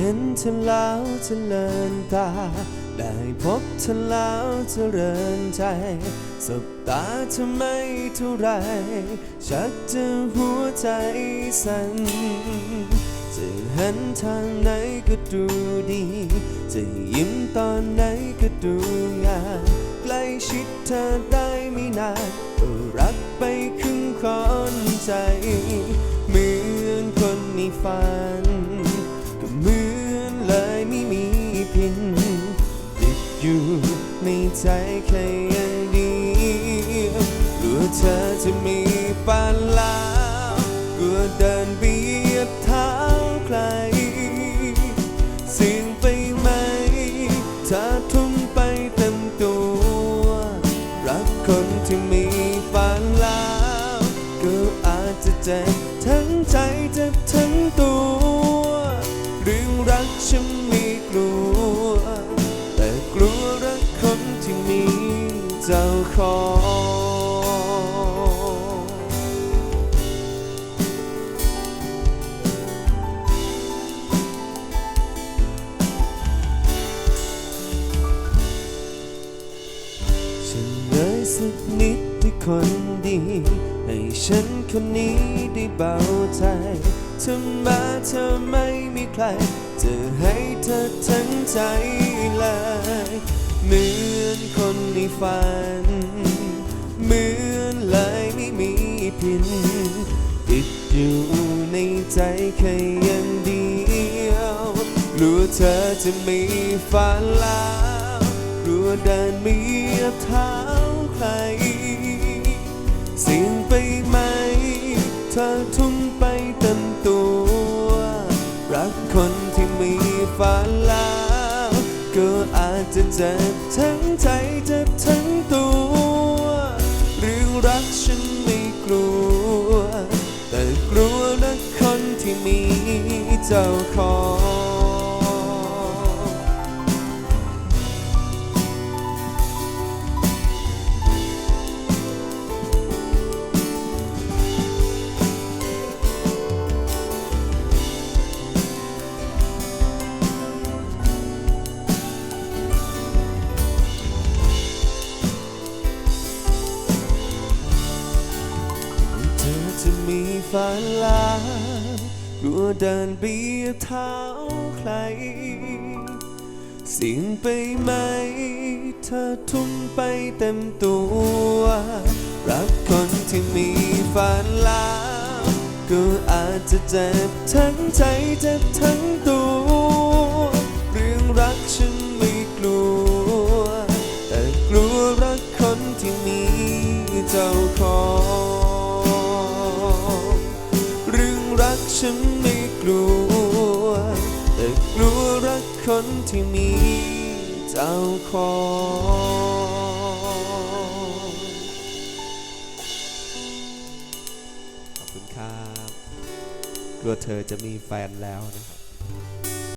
เห็นเธอแล้วเจริญตา ได้พบเธอแล้วเริญใจ สบตาเธอไม่เท่าไร ชักจะหัวใจสั่นจะหันทางไหนก็ดูดี จะยิ้มตอนไหนก็ดูงามใกล้ชิดเธอได้ไม่นานก็รักไปครึ่งคอนใจ ในใจแค่อย่างเดียวกลัวเธอจะมีฝันแล้วกลัวเดินเบียดเท้าใครเสี่ยงไปไหมถ้าทุ่มไปเต็มตัว รักคนที่มีฝันแล้วก็อาจจะเจ็บทั้งใจเจ็บทั้งตัว เรื่องรักฉันไม่กลัว เจ้าขอฉันเลยสักนิดที่คนดี ให้ฉันคนนี้ได้เบาใจเธอมาเธอไม่มีใคร จะให้เธอทั้งใจเลยเหมือนคนในฝันิน ติดอยู่ในใจแค่อย่างเดียวกลัวเธอจะมีฝันแล้วกลัวเดินไม่เหยียบเท้าใครเสิ่งไปไหม เธอทุ่มไปเต็มตัว รักคนที่มีฝันแล้วก็อาจจะเจ็บทั้งใจเจ็บทั้งตัว เจ้าของเธอจะมีฝันลา กลัวเดินเบียเท้าใครสิ่งไปไหม เธอทุ่มไปเต็มตัว รักคนที่มีฝันแล้วก็อาจจะเจ็บทั้งใจเจ็บทั้งตัว เรื่องรักฉัน ฉันไม่กลัว แต่กลัวรักคนที่มีเจ้าของขอบคุณครับ กลัวเธอจะมีแฟนแล้วนะครับ